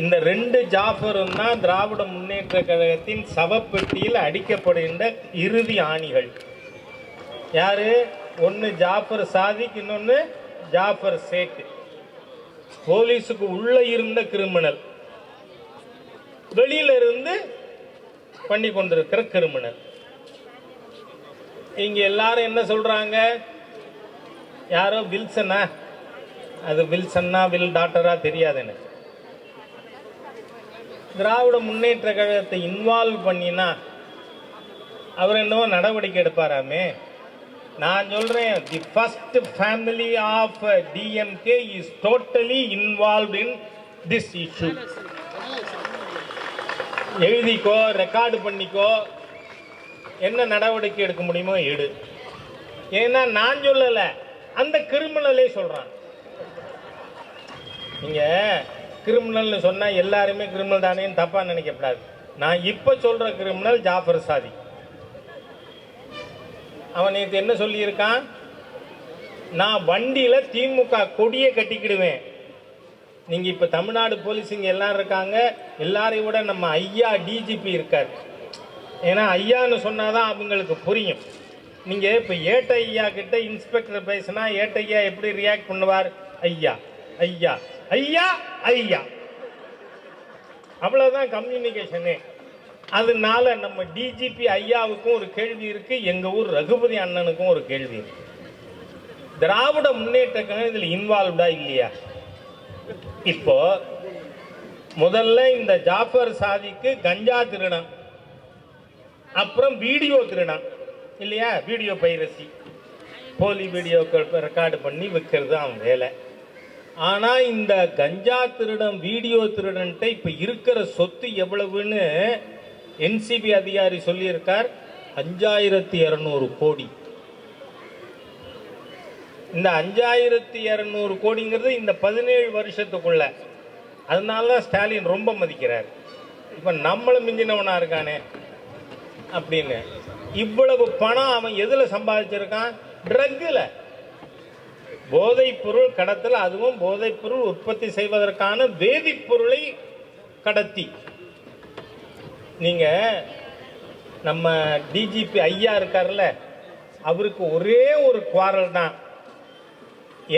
இந்த ரெண்டு ஜாஃபரும் தான் திராவிட முன்னேற்ற கழகத்தின் சவப்பெட்டியில் அடிக்கப்படுகின்ற இறுதி ஆணிகள். யாரு? ஒன்று ஜாஃபர் சாதிக் இன்னொன்று ஜாஃபர் சேக். போலீஸுக்கு உள்ள இருந்த கிரிமினல். வெளியில இருந்து பண்ணி கொண்டிருக்கிற கிரிமினல். இங்க எல்லாரும் என்ன சொல்றாங்க? யாரோ வில்சனா? அது வில்சன்னா வில் டாக்டரா தெரியாது எனக்கு திராவிட முன்னேற்ற கழகத்தை இன்வால்வ் பண்ணினா அவர் என்னவோ நடவடிக்கை எடுப்பாராமே? நான் சொல்றேன் the first family of DMK is totally involve in this issue எழுதிக்கோ record பண்ணிக்கோ என்ன நடவடிக்கை எடுக்க முடியுமோ எடு. ஏன்னா நான் சொல்லலை அந்த கிரிமினலே சொல்றான். நீங்கள் கிரிமினல்னு சொன்னால் எல்லாருமே கிரிமினல் தானேன்னு தப்பாக நினைக்கக்கூடாது நான் இப்போ சொல்கிற கிரிமினல் ஜாஃபர் சாதி. அவன் நேற்று என்ன சொல்லியிருக்கான்? நான் வண்டியில் திமுக கொடியை கட்டிக்கிடுவேன். நீங்கள் இப்போ தமிழ்நாடு போலீஸுங்க எல்லாரும் இருக்காங்க. எல்லாரையும் விட நம்ம ஐயா டிஜிபி இருக்கார். ஏன்னா ஐயான்னு சொன்னால் தான் அவங்களுக்கு புரியும். நீங்கள் இப்போ ஏட்ட ஐயா கிட்ட இன்ஸ்பெக்டர் பேசினா ஏட்ட ஐயா எப்படி ரியாக்ட் பண்ணுவார்? ஐயா ஐயா. ஐயா ஐயா. அவ்வளவுதான் கம்யூனிகேஷனு அதனால நம்ம டிஜிபி ஐயாவுக்கும் ஒரு கேள்வி இருக்கு எங்க ஊர் ரகுபதி அண்ணனுக்கும் ஒரு கேள்வி இருக்கு. திராவிட முன்னேற்ற கழகம் இதில் இன்வால்வ்டா இல்லையா? இப்போ முதல்ல இந்த ஜாஃபர் சாதிக்கு கஞ்சா திருடம் அப்புறம் வீடியோ திருடம் இல்லையா? Video piracy. போலி வீடியோக்கள் ரெக்கார்டு பண்ணி விற்கிறது அவன் வேலை. ஆனால் இந்த கஞ்சா திருடன் வீடியோ திருடன்ட்ட இப்போ இருக்கிற சொத்து எவ்வளவுன்னு என்சிபி அதிகாரி சொல்லியிருக்கார். அஞ்சாயிரத்தி இரநூறு கோடி. இந்த அஞ்சாயிரத்தி இரநூறு கோடிங்கிறது இந்த பதினேழு வருஷத்துக்குள்ள. அதனால தான் ஸ்டாலின் ரொம்ப மதிக்கிறார். இப்போ நம்மளும் மிஞ்சினவனாக இருக்கானே அப்படின்னு. இவ்வளவு பணம் அவன் எதில் சம்பாதிச்சிருக்கான்? ட்ரக்கில். போதைப் பொருள் கடத்தல் அதுவும் போதைப் பொருள் உற்பத்தி செய்வதற்கான வேதிப்பொருளை கடத்தி. நீங்கள் நம்ம டிஜிபி ஐயா இருக்கார்ல அவருக்கு ஒரே ஒரு குவாரல் தான்.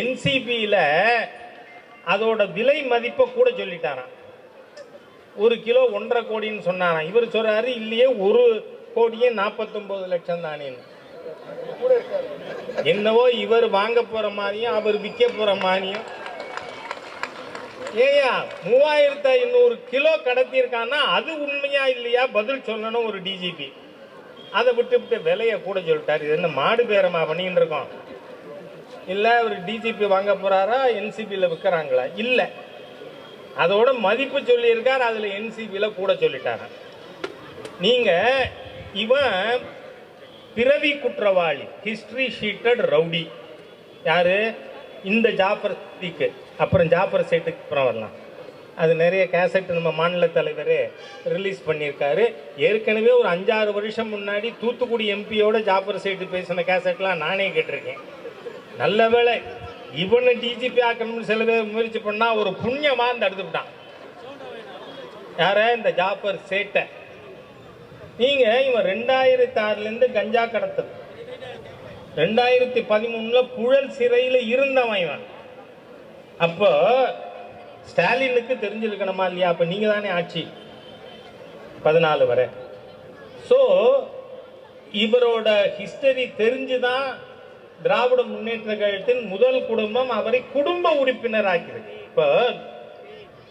என்சிபியில் அதோட விலை மதிப்பை கூட சொல்லிட்டாராம். ஒரு கிலோ ஒன்றரை கோடின்னு சொன்னாராம். இவர் சொல்கிறாரு இல்லையே ஒரு கோடியே நாற்பத்தொம்போது லட்சம் தானேன்னு. என்னவோ இவர் வாங்க போற மாதிரியும் அவர் விற்க போற மாதிரியும். ஏயா மூவாயிரத்து ஐநூறு கிலோ கடத்தியிருக்கான்னா அது உண்மையா இல்லையா? பதில் சொல்லணும் ஒரு டிஜிபி அதை விட்டு விட்டு விலையை கூட சொல்லிட்டார். இது என்ன மாடு பேரமா பண்ணிட்டு இருக்கோம்? இல்லை ஒரு டிஜிபி வாங்க போறாரா? என்சிபியில் விற்கிறாங்களா? இல்லை. அதோட மதிப்பு சொல்லியிருக்கார் அதில் என்சிபியில் கூட சொல்லிட்டாரா. நீங்கள் இவன் பிறவி குற்றவாளி ஹிஸ்ட்ரி ஷீட்டட் ரவுடி யார்? இந்த ஜாஃபர் சீக்கு. அப்புறம் ஜாஃபர் சேட்டுக்கு அப்புறம் வரலாம். அது நிறைய கேசட் நம்ம மாநில தலைவர் ரிலீஸ் பண்ணியிருக்காரு. ஏற்கனவே ஒரு அஞ்சாறு வருஷம் முன்னாடி தூத்துக்குடி எம்பியோட ஜாஃபர் சேட்டு பேசின கேசட்லாம் நானே கேட்டிருக்கேன். நல்ல வேளை இவனை டிஜிபி ஆக்கணும்னு சில பேர் முயற்சி பண்ணால் ஒரு புண்ணியமாக தடுத்து விட்டான். யார? இந்த ஜாஃபர் சேட்டை. நீங்க இவன் ரெண்டாயிரத்தி ஆறுல இருந்து கஞ்சா கடத்தல். ரெண்டாயிரத்தி பதிமூணுல புழல் சிறையில இருந்தவன் இவன். அப்போ ஸ்டாலினுக்கு தெரிஞ்சிருக்கணுமா இல்லையா? அப்ப நீங்க தானே ஆட்சி. பதினாலு வரை. ஸோ இவரோட ஹிஸ்டரி தெரிஞ்சுதான் திராவிட முன்னேற்ற கழகத்தின் முதல் குடும்பம் அவரை குடும்ப உறுப்பினர் ஆக்கிறது இப்போ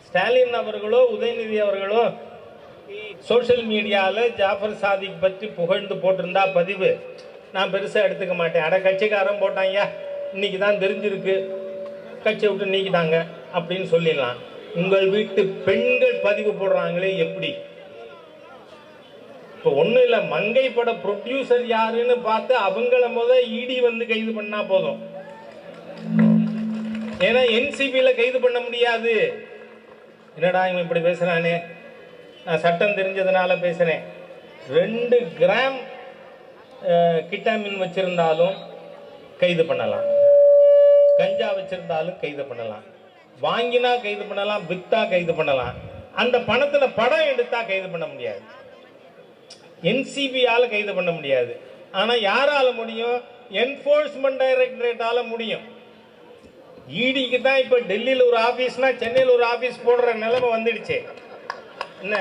ஸ்டாலின் அவர்களோ உதயநிதி அவர்களோ சோஷியல் மீடியாவில் ஜாஃபர் சாதிக் பற்றி புகழ்ந்து போட்டிருந்தா பதிவு. நான் பெருசாக எடுத்துக்க மாட்டேன். அட கட்சிக்காரன் போட்டாங்க இன்னைக்கு தான் தெரிஞ்சிருக்கு. கட்சியை விட்டு நீக்கிட்டாங்க அப்படின்னு சொல்லிடலாம். உங்கள் வீட்டு பெண்கள் பதிவு போடுறாங்களே எப்படி? இப்போ ஒன்றும் இல்லை மங்கை பட ப்ரொடியூசர் யாருன்னு பார்த்து அவங்கள முத இடி வந்து கைது பண்ணா போதும். ஏன்னா என்சிபியில் கைது பண்ண முடியாது. என்னடா இவன் இப்படி பேசுகிறானே சட்டம் தெரிஞ்சதுனால பேசுகிறேன் ரெண்டு கிராம் கிட்டாமின் வச்சுருந்தாலும் கைது பண்ணலாம். கஞ்சா வச்சுருந்தாலும் கைது பண்ணலாம். வாங்கினா கைது பண்ணலாம் வித்தா கைது பண்ணலாம். அந்த பணத்தில் படம் எடுத்தால் கைது பண்ண முடியாது. என்சிபியால் கைது பண்ண முடியாது. ஆனால் யாரால் முடியும்? என்ஃபோர்ஸ்மெண்ட் டைரக்டரேட்டால் முடியும். இடிக்கு தான் இப்போ டெல்லியில் ஒரு ஆஃபீஸ்னால் சென்னையில் ஒரு ஆஃபீஸ் போடுற நிலைமை வந்துடுச்சு. என்ன?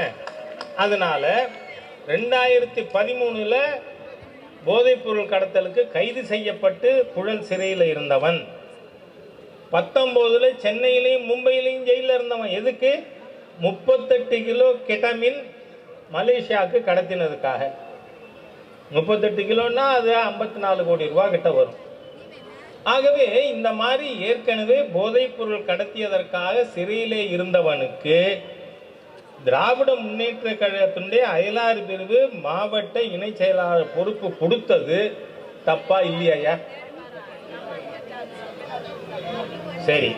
அதனால் ரெண்டாயிரத்தி பதிமூணில் போதைப்பொருள் கடத்தலுக்கு கைது செய்யப்பட்டு புழல் சிறையில் இருந்தவன். பத்தொம்போதில் சென்னையிலையும் மும்பையிலையும் ஜெயிலில் இருந்தவன். எதுக்கு? முப்பத்தெட்டு கிலோ கெட்டமின் மலேசியாவுக்கு கடத்தினதுக்காக. முப்பத்தெட்டு கிலோன்னா அது ஐம்பத்தி நாலு கோடி ரூபா கிட்ட வரும். ஆகவே இந்த மாதிரி ஏற்கனவே போதைப்பொருள் கடத்தியதற்காக சிறையிலே இருந்தவனுக்கு திராவிட முன்னேற்ற கழகத்தினுடைய அயலாறு பிரிவு மாவட்ட இணை செயலாளர் பொறுப்பு கொடுத்தது தப்பா இல்லையா சரி.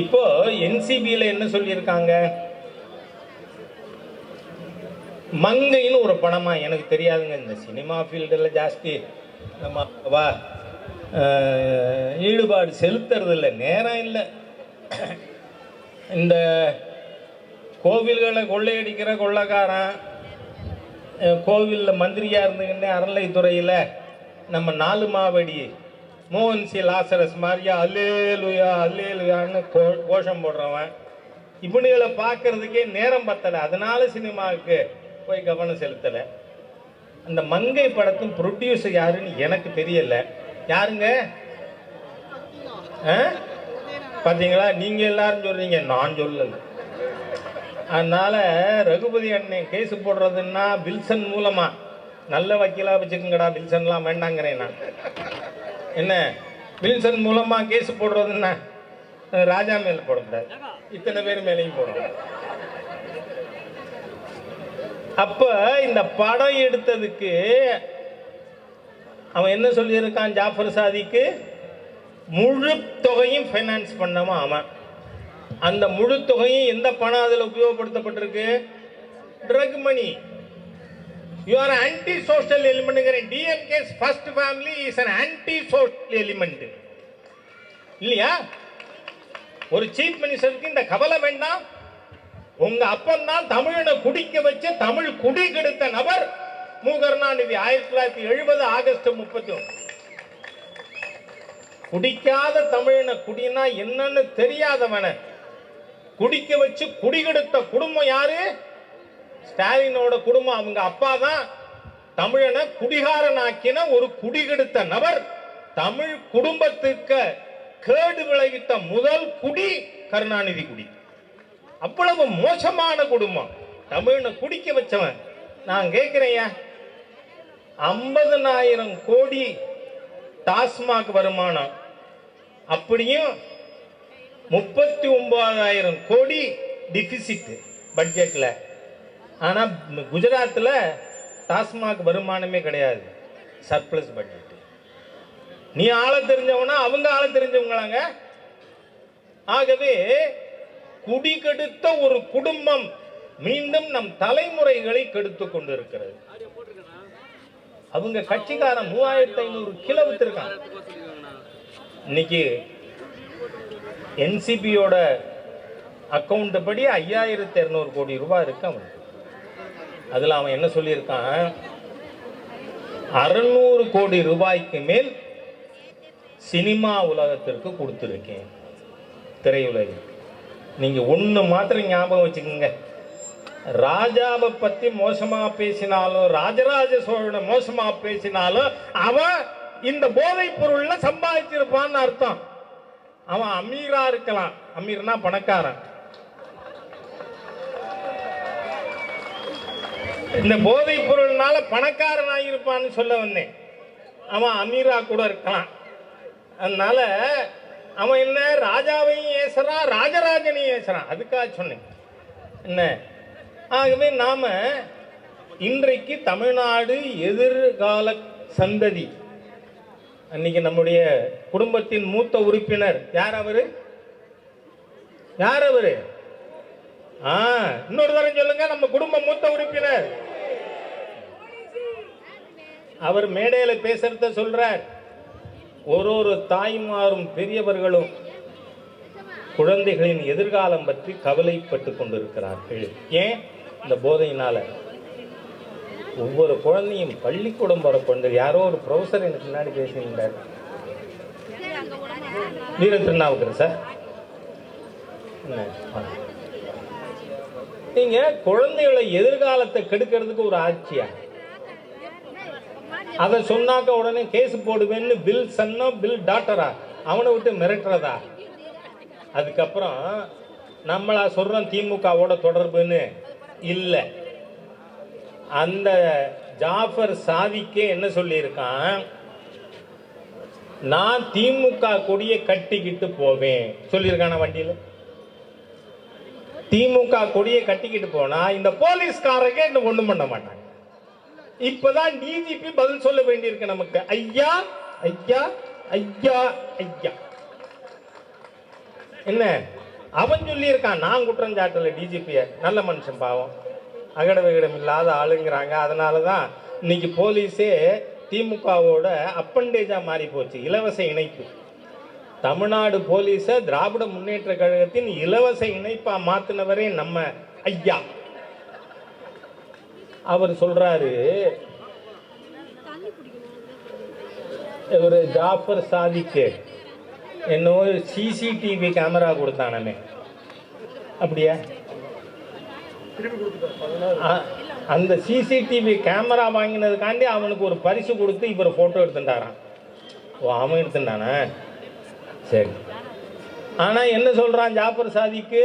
இப்போ என்சிபியில் என்ன சொல்லியிருக்காங்க? மங்கைன்னு ஒரு படமா எனக்கு தெரியாதுங்க. இந்த சினிமா ஃபீல்டில் ஜாஸ்தி நம்ம வா ஈடுபாடு செலுத்துறது இல்லை நேரம் இல்லை. இந்த கோவில்களை கொள்ளையடிக்கிற கொள்ளைக்காரன் கோவிலில் மந்திரியாக இருந்துக்கிட்டே அறநிலைத்துறையில் நம்ம நாலு மாவடி மோகன் சி லாசரஸ் மாதிரியா அல்லேலுயா அல்லேலுயான்னு கோ கோஷம் போடுறவன். இவனுகளை பார்க்கறதுக்கே நேரம் பத்தலை. அதனால சினிமாவுக்கு போய் கவனம் செலுத்தலை. அந்த மங்கை படத்தின் ப்ரொடியூசர் யாருன்னு எனக்கு தெரியலை. யாருங்க? ஆ? நீங்கள் எல்லாரும் சொல்கிறீங்க நான் சொல்லலை. அதனால ரகுபதி அண்ணன் கேஸ் போடுறதுன்னா வில்சன் மூலமா. நல்ல வக்கீலா வச்சுக்கோங்கடா வில்சன்லாம் வேண்டாங்கிறேன் நான். என்ன? வில்சன் மூலமா கேஸ் போடுறதுன்னா ராஜா மேல போடக்கூடாது. இத்தனை பேர் மேலேயும் போடணும். அப்ப இந்த படம் எடுத்ததுக்கு அவன் என்ன சொல்லியிருக்கான் ஜாஃபர் சாதிக்கு? முழு தொகையும் ஃபைனான்ஸ் பண்ணவன் அவன். அந்த முழு தொகையும் எந்த பணம் அதில் உபயோகப்படுத்தப்பட்டிருக்கு? Drug money you are anti social எலிமெண்ட்ங்கிறேன் DMK first family is an anti social element இல்லையா? ஒரு சீஃப் மினிஸ்டருக்கு இந்த கவலை வேண்டாம். உங்க அப்பன் தான் தமிழனை குடிக்க வச்சு தமிழ் குடி கெடுத்த நபர் மு கருணாநிதி ஆயிரத்தி தொள்ளாயிரத்தி எழுபது ஆகஸ்ட் முப்பத்தி ஒன்று. குடிக்காத தமிழனை குடினா என்னன்னு தெரியாதவனை குடிக்க வச்சு குடிகெடுத்த குடும்பம் யாரு? ஸ்டாலினோட குடும்பம் அவங்க அப்பா தான். தமிழனை குடிகாரனாக்கின ஒரு குடிகெடுத்த நபர். தமிழ் குடும்பத்துக்கு கேடு விளைவித்த முதல் குடி கருணாநிதி குடி. அவ்வளவு மோசமான குடும்பம். தமிழனை குடிக்க வச்சவன் நான் கேட்கிறேன் ஐம்பதனாயிரம் கோடி டாஸ்மாக் வருமானம். அப்படியும் முப்பத்தி ஒன்பதாயிரம் கோடி டிஃபிசிட் பட்ஜெட்டில் ஆனால் குஜராத்தில் டாஸ்மாக் வருமானமே கிடையாது. சர்ப்ளஸ் பட்ஜெட் நீ ஆள தெரிஞ்சவனா அவங்க ஆள தெரிஞ்சவங்களாங்க. ஆகவே குடி கெடுத்த ஒரு குடும்பம் மீண்டும் நம் தலைமுறைகளை கெடுத்து கொண்டிருக்கிறது. அவங்க கட்சிக்காரன் மூவாயிரத்தி ஐநூறு கிலோ வித்திருக்கான். இன்னைக்கு என்சிபியோட அக்கௌண்ட் படி ஐயாயிரத்தி இரநூறு கோடி ரூபாய் இருக்கு அவனுக்கு. அதில் அவன் என்ன சொல்லியிருக்கான்? அறுநூறு கோடி ரூபாய்க்கு மேல் சினிமா உலகத்திற்கு கொடுத்துருக்கேன். திரையுலகிற்கு நீங்கள் ஒன்று மாத்திரம் ஞாபகம் வச்சுக்கோங்க. ராஜாவை பற்றி மோசமாக பேசினாலும் ராஜராஜ சோழனை மோசமாக பேசினாலும் அவன் இந்த போதைப் பொருளில் சம்பாதிச்சிருப்பான்னு அர்த்தம். அவன் அமீரா இருக்கலாம். அமீர்னா பணக்காரன். இந்த போதைப் பொருள்னால பணக்காரன் ஆகியிருப்பான்னு சொல்ல வந்தேன். அவன் அமீரா கூட இருக்கலாம். அதனால அவன் என்ன ராஜாவையும் ஏசுறான் ராஜராஜனையும் ஏசுறான். அதுக்காக சொன்னேன். என்ன? ஆகவே நாம இன்றைக்கு தமிழ்நாடு எதிர்கால சந்ததி அன்னைக்கு நம்முடைய குடும்பத்தின் மூத்த உறுப்பினர் யார் அவரு? யார் அவரு? ஆ இன்னொரு தரம் சொல்லுங்க நம்ம குடும்ப மூத்த உறுப்பினர். அவர் மேடையில பேசுறத சொல்றார். ஒரு ஒரு தாய்மாரும் பெரியவர்களும் குழந்தைகளின் எதிர்காலம் பற்றி கவலைப்பட்டு கொண்டிருக்கிறார்கள். ஏன்? இந்த போதையினால. ஒவ்வொரு குழந்தையும் பள்ளிக்கூடம் போற குழந்தை யாரோ ஒரு ப்ரொஃபஸர் எனக்கு முன்னாடி பேசியிருந்தார். வீர திருநாவுக்கர் சார் ஆ. நீங்க குழந்தைகளை எதிர்காலத்தை கெடுக்கிறதுக்கு ஒரு ஆட்சியா? அதை சொன்னாக்க உடனே கேஸ் போடுவேன்னு பில் சன்னோ பில் டாக்டரா அவனை விட்டு மிரட்டுறதா? அதுக்கப்புறம் நம்மளா சொல்றோம் திமுகவோட தொடர்புன்னு. இல்லை. அந்த ஜாஃபர் சாதிக்கே என்ன சொல்லியிருக்கான்? நான் திமுக கொடியை கட்டிக்கிட்டு போவேன். சொல்லியிருக்கான வண்டியில்? திமுக கொடியை கட்டிக்கிட்டு போனா இந்த போலீஸ்காரங்க இன்னும் ஒண்ணும் பண்ண மாட்டாங்க. இப்பதான் டிஜிபி பதில் சொல்ல வேண்டியிருக்கு நமக்கு. ஐயா ஐயா ஐயா ஐயா. என்ன? அவன் சொல்லியிருக்கான் நான் குற்றம் சாட்டல டிஜிபிய நல்ல மனுஷன் பாவம். அகடம் விகடம் இல்லாத ஆளுங்கிறாங்க. அதனால தான் இன்னைக்கு போலீஸே திமுகவோட அப்பண்டேஜாக மாறி போச்சு. இலவச இணைப்பு. தமிழ்நாடு போலீஸை திராவிட முன்னேற்ற கழகத்தின் இலவச இணைப்பாக மாற்றினவரே நம்ம ஐயா. அவர் சொல்கிறாரு இவர் ஜாஃபர் சாதிக்கு என்னோ சிசிடிவி கேமரா கொடுத்தானே. அப்படியா? அந்த சிசிடிவி கேமரா வாங்கினதுக்காண்டி அவனுக்கு ஒரு பரிசு கொடுத்து இவர் ஃபோட்டோ எடுத்துட்டாரான் ஓ அவன் எடுத்துட்டானே? சரி. ஆனால் என்ன சொல்கிறான் ஜாஃபர் சாதிக்கு?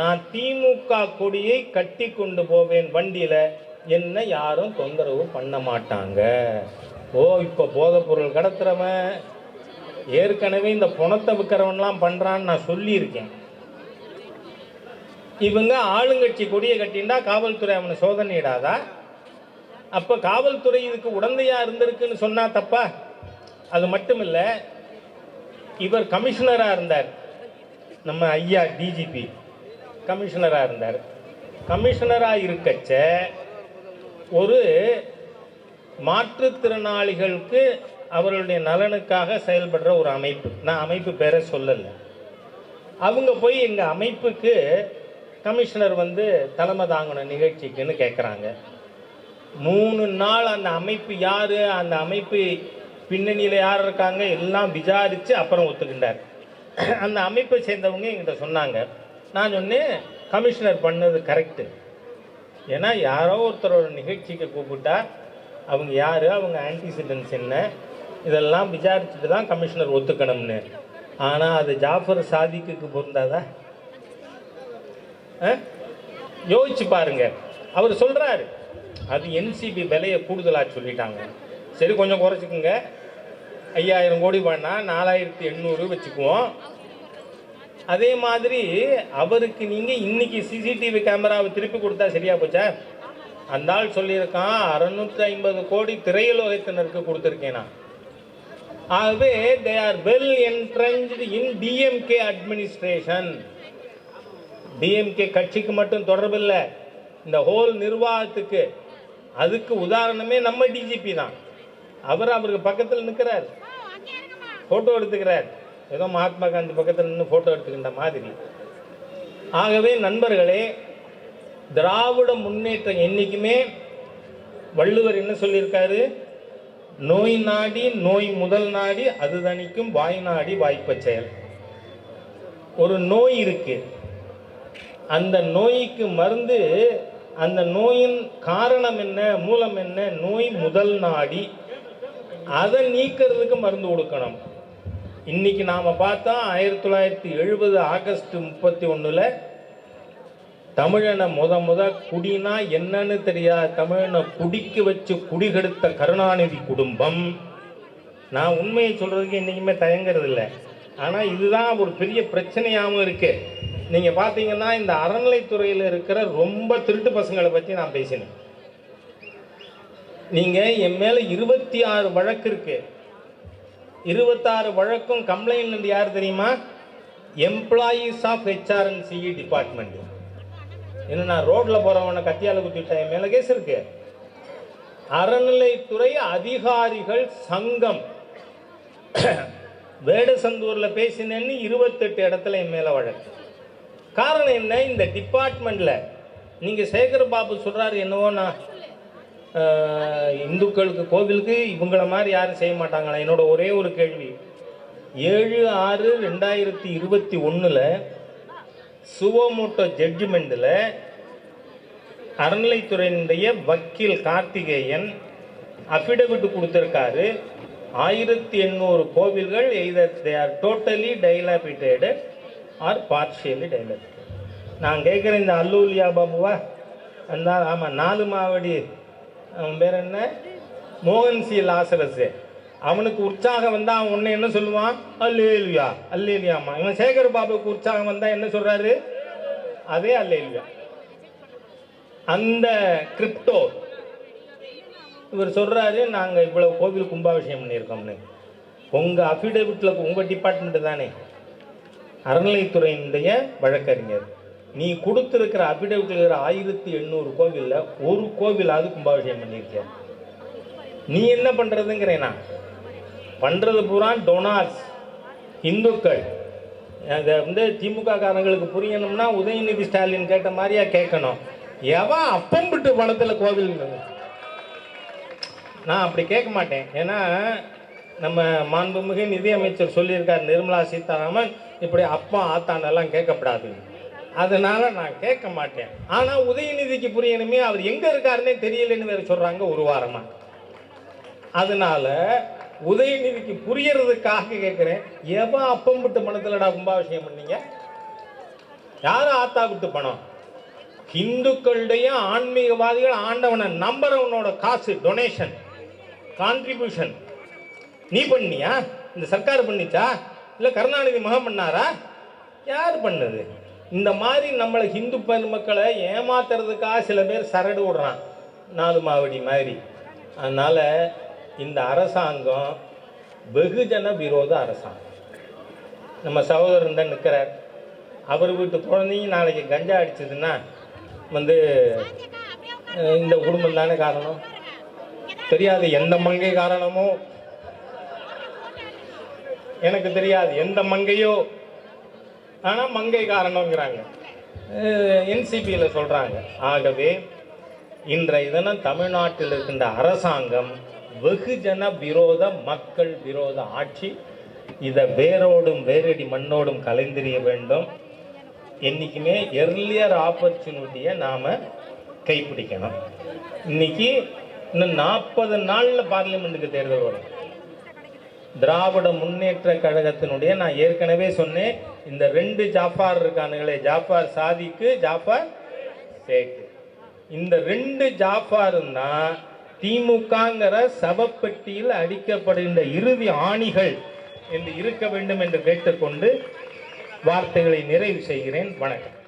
நான் திமுக கொடியை கட்டி கொண்டு போவேன் வண்டியில். என்ன யாரும் தொந்தரவு பண்ண மாட்டாங்க. ஓ இப்போ போதைப் பொருள் கடத்துறவன். ஏற்கனவே இந்த பணத்தை விற்கிறவன்லாம் பண்ணுறான்னு நான் சொல்லியிருக்கேன். இவங்க ஆளுங்கட்சி கொடியை கட்டிண்டா காவல்துறை அவனை சோதனையிடாதா அப்போ காவல்துறை இதுக்கு உடந்தையாக இருந்திருக்குன்னு சொன்னா தப்பா? அது மட்டும் இல்லை இவர் கமிஷனராக இருந்தார். நம்ம ஐயா டிஜிபி கமிஷனராக இருந்தார். கமிஷனராக இருக்கச்ச ஒரு மாற்றுத்திறனாளிகளுக்கு அவர்களுடைய நலனுக்காக செயல்படுற ஒரு அமைப்பு. நான் அமைப்பு பேரை சொல்லலை. அவங்க போய் எங்கள் அமைப்புக்கு கமிஷனர் வந்து தலைமை தாங்கணும் நிகழ்ச்சிக்குன்னு கேட்குறாங்க மூணு நாள் அந்த அமைப்பு யார் அந்த அமைப்பு பின்னணியில் யார் இருக்காங்க எல்லாம் விசாரித்து அப்புறம் ஒத்துக்கிட்டார். அந்த அமைப்பை சேர்ந்தவங்க என்கிட்ட சொன்னாங்க. நான் சொன்னேன் கமிஷனர் பண்ணது கரெக்டு. ஏன்னா யாரோ ஒருத்தரோட நிகழ்ச்சிக்கு கூப்பிட்டா அவங்க யார் அவங்க ஆன்டிசிடென்ட்ஸ் என்ன இதெல்லாம் விசாரிச்சுட்டு தான் கமிஷனர் ஒத்துக்கணும்னு. ஆனால் அது ஜாஃபர் சாதிக்குக்கு பொருந்தாதா? யோசிச்சு பாருங்க. அவர் சொல்றாரு அது என்சிபி விலையை கூடுதலாக சொல்லிட்டாங்க. சரி கொஞ்சம் குறைச்சிக்குங்க. ஐயாயிரம் கோடி பண்ணா நாலாயிரத்தி எண்ணூறு வச்சுக்குவோம். அதே மாதிரி அவருக்கு நீங்கள் இன்னைக்கு சிசிடிவி கேமராவை திருப்பி கொடுத்தா சரியா போச்சா? அந்த ஆள் சொல்லியிருக்கான் அறுநூற்றி ஐம்பது கோடி திரையுலோகத்தினருக்கு கொடுத்துருக்கேன் நான். ஆகவே they are well entrenched in DMK administration DMK கட்சிக்கு மட்டும் தொடர்பில்லை. இந்த ஹோல் நிர்வாகத்துக்கு அதுக்கு உதாரணமே நம்ம டிஜிபி தான். அவர் அவருக்கு பக்கத்தில் நிற்கிறார் ஃபோட்டோ எடுத்துக்கிறார். ஏதோ மகாத்மா காந்தி பக்கத்தில் நின்று ஃபோட்டோ எடுத்துக்கின்ற மாதிரி. ஆகவே நண்பர்களே திராவிட முன்னேற்றம் என்னைக்குமே வள்ளுவர் என்ன சொல்லியிருக்காரு? நோய் நாடி நோய் முதல் நாடி அது தணிக்கும் வாய் நாடி வாய்ப்ப செயல். ஒரு நோய் இருக்குது அந்த நோய்க்கு மருந்து அந்த நோயின் காரணம் என்ன மூலம் என்ன? நோய் முதல் நாடி. அதை நீக்கிறதுக்கு மருந்து கொடுக்கணும். இன்னைக்கு நாம் பார்த்தா ஆயிரத்தி தொள்ளாயிரத்தி எழுபது ஆகஸ்ட் முப்பத்தி ஒன்றில் தமிழனை முத முத குடினா என்னன்னு தெரியாத. தமிழனை குடிக்க வச்சு குடிகெடுத்த கருணாநிதி குடும்பம். நான் உண்மையை சொல்கிறதுக்கு என்றைக்குமே தயங்குறது இல்லை ஆனால் இதுதான் ஒரு பெரிய பிரச்சனையாகவும் இருக்குது நீங்கள் பார்த்தீங்கன்னா இந்த அறநிலைத்துறையில் இருக்கிற ரொம்ப திருட்டு பசங்களை பற்றி நான் பேசினேன். நீங்கள் என் மேலே இருபத்தி ஆறு வழக்கு இருக்கு. இருபத்தாறு வழக்கும் கம்ப்ளைண்ட் யார் தெரியுமா? எம்ப்ளாயீஸ் ஆஃப் ஹெச்ஆர்என்சிஇ டிபார்ட்மெண்ட் என்ன நான் ரோட்டில் போகிறவனை கத்தியால குத்திட்டேன் என் மேலே கேஸ் இருக்கு. அறநிலைத்துறை அதிகாரிகள் சங்கம். வேடசந்தூரில் பேசினேன்னு இருபத்தெட்டு இடத்துல என் மேலே வழக்கு. காரணம் என்ன? இந்த டிபார்ட்மெண்ட்ல நீங்க சேகர் பாபு சொல்றாரு என்னவோ இந்துக்களுக்கு கோவிலுக்கு இவங்கள மாதிரி யாரும் செய்ய மாட்டாங்களா? என்னோட ஒரே ஒரு கேள்வி. ஏழு ஆறு ரெண்டாயிரத்தி இருபத்தி ஒன்றில் சுவோமோட்டோ ஜட்ஜ்மெண்ட்டில் அறநிலைத்துறையினுடைய வக்கீல் கார்த்திகேயன் அஃபிடவிட் கொடுத்துருக்காரு. ஆயிரத்தி எண்ணூறு கோவில்கள் either they are totally dilapidated or partially derelict நான் கேட்குறேன் இந்த அல்லூலியா பாபுவா? அந்த ஆமாம் நாலு மாவடி அவன் பேர் என்ன? மோகன் சி. லாசரஸு அவனுக்கு உற்சாகம் வந்தால் அவன் உன்னை என்ன சொல்லுவான்? அல்லேலியா அல்லேலியாம்மா இவன் சேகர் பாபுக்கு உற்சாகம் வந்தால் என்ன சொல்கிறாரு அதே அல்லேலியா. அந்த கிரிப்டோ இவர் சொல்கிறாரு நாங்கள் இவ்வளோ கோவில் கும்பாபிஷேகம் பண்ணியிருக்கோம்னு. உங்கள் அஃபிடேவிட்டில் உங்கள் டிபார்ட்மெண்ட்டு தானே. அறநிலைத்துறையினுடைய வழக்கறிஞர். நீ கொடுத்துருக்கிற அபிடவிட்ல இருக்கிற ஆயிரத்தி எண்ணூறு கோவிலில் ஒரு கோவிலாவது கும்பாபிஷேகம் பண்ணியிருக்க நீ என்ன பண்ணுறதுங்கிறேனா பண்ணுறது பூரா டொனாஸ் இந்துக்கள். அதை வந்து திமுக காரங்களுக்கு புரியணும்னா உதயநிதி ஸ்டாலின் கேட்ட மாதிரியா கேட்கணும். எவன் அப்பம் விட்டு பணத்தில் கோவில் நான் அப்படி கேட்க மாட்டேன். ஏன்னா நம்ம மாண்புமிகு நிதியமைச்சர் சொல்லியிருக்கார் நிர்மலா சீதாராமன் இப்படி அப்பா ஆத்தானெல்லாம் கேட்கப்படாது. அதனால நான் கேட்க மாட்டேன். ஆனா உதயநிதிக்கு புரியணுமே அவர் எங்க இருக்காருன்னே தெரியலன்னு வேற சொல்றாங்க ஒரு வாரமா. அதனால உதயநிதிக்கு புரியறதுக்காக கேட்கிறேன். எவன் அப்பம் விட்டு பணத்துலடா கும்பாபிஷேகம் பண்ணீங்க? யார் ஆத்தா விட்டு பணம்? இந்துக்களுடைய ஆன்மீகவாதிகள் ஆண்டவனை நம்புறவனோட காசு டொனேஷன் கான்ட்ரிபியூஷன் நீ பண்ணியா இந்த சர்க்கார் பண்ணிச்சா? இல்லை கருணாநிதி மகம் பண்ணாரா? யார் பண்ணது? இந்த மாதிரி நம்மளை ஹிந்து பெருமக்களை ஏமாத்துறதுக்காக சில பேர் சரடு விடுறான். நாலு மாவடி மாதிரி. அதனால் இந்த அரசாங்கம் வெகுஜன விரோத அரசாங்கம். நம்ம சகோதரன் தான் நிற்கிறார் அவர் வீட்டு குழந்தையும் நாளைக்கு கஞ்சா அடிச்சதுன்னா வந்து இந்த குடும்பம் தானே காரணம்? தெரியாது எந்த மங்கை காரணமோ? எனக்கு தெரியாது. எந்த மங்கையோ? ஆனால் மங்கை காரணங்கிறாங்க என்சிபியில் சொல்கிறாங்க ஆகவே இன்றைய தினம் தமிழ்நாட்டில் இருக்கின்ற அரசாங்கம் வெகுஜன விரோத மக்கள் விரோத ஆட்சி இதை வேரோடும் வேரடி மண்ணோடும் கலைந்தெறிய வேண்டும். என்றைக்குமே எர்லியர் ஆப்பர்ச்சுனிட்டியை நாம் கைப்பிடிக்கணும். இன்னைக்கு இன்னும் நாற்பது நாளில் பார்லிமெண்ட்டுக்கு தேர்தல் வரும். திராவிட முன்னேற்ற கழகத்தினுடைய நான் ஏற்கனவே சொன்னேன் இந்த ரெண்டு ஜாஃபார் இருக்கானுங்களே ஜாஃபார் சாதிக்கு ஜாஃபார் சேக்கு. இந்த ரெண்டு ஜாஃபாரும் தான் திமுகங்கிற சவப்பெட்டியில் அடிக்கப்படுகின்ற இறுதி ஆணிகள் என்று இருக்க வேண்டும் என்று கேட்டுக்கொண்டு வார்த்தைகளை நிறைவு செய்கிறேன். வணக்கம்.